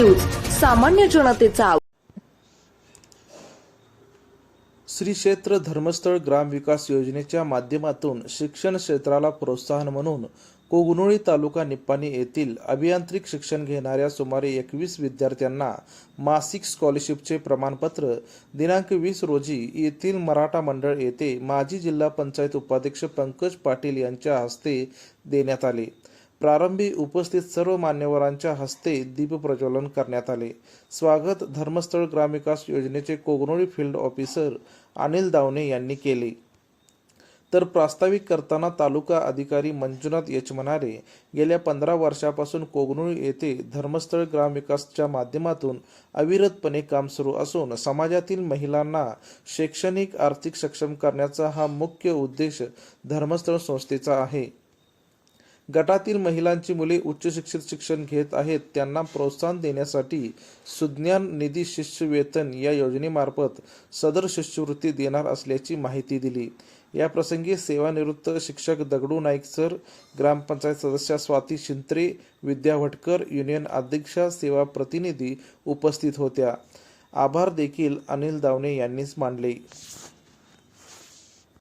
सामान्य जनतेचा श्री क्षेत्र धर्मस्थळ ग्रामविकास योजनेच्या माध्यमातून शिक्षण क्षेत्राला प्रोत्साहन म्हणून कोगनोळी तालुका निप्पाणी येथील अभियांत्रिक शिक्षण घेणाऱ्या सुमारे एकवीस विद्यार्थ्यांना मासिक स्कॉलरशिपचे प्रमाणपत्र दिनांक वीस रोजी येथील मराठा मंडळ येथे माजी जिल्हा पंचायत उपाध्यक्ष पंकज पाटील यांच्या हस्ते देण्यात आले. प्रारंभी उपस्थित सर्व मान्यवरांच्या हस्ते दीपप्रज्वलन करण्यात आले. स्वागत धर्मस्थळ ग्रामविकास योजनेचे कोगनोळी फील्ड ऑफिसर अनिल दावणे यांनी केले. तर प्रास्ताविक करताना तालुका अधिकारी मंजुनाथ यचमनारे गेल्या पंधरा वर्षापासून कोगनोळी येथे धर्मस्थळ ग्रामविकासच्या माध्यमातून अविरतपणे काम सुरू असून समाजातील महिलांना शैक्षणिक आर्थिक सक्षम करण्याचा हा मुख्य उद्देश धर्मस्थळ संस्थेचा आहे. गटातील महिलांची मुले उच्च शिक्षित शिक्षण घेत आहेत. त्यांना प्रोत्साहन देण्यासाठी सुज्ञान निधी शिष्यवेतन या योजनेमार्फत सदर शिष्यवृत्ती देणार असल्याची माहिती दिली. या प्रसंगी सेवानिवृत्त शिक्षक दगडू नाईक सर ग्रामपंचायत सदस्या स्वाती शिंत्रे विद्या भटकर युनियन अध्यक्षा सेवा प्रतिनिधी उपस्थित होत्या. आभार देखील अनिल दावणे यांनीच मानले.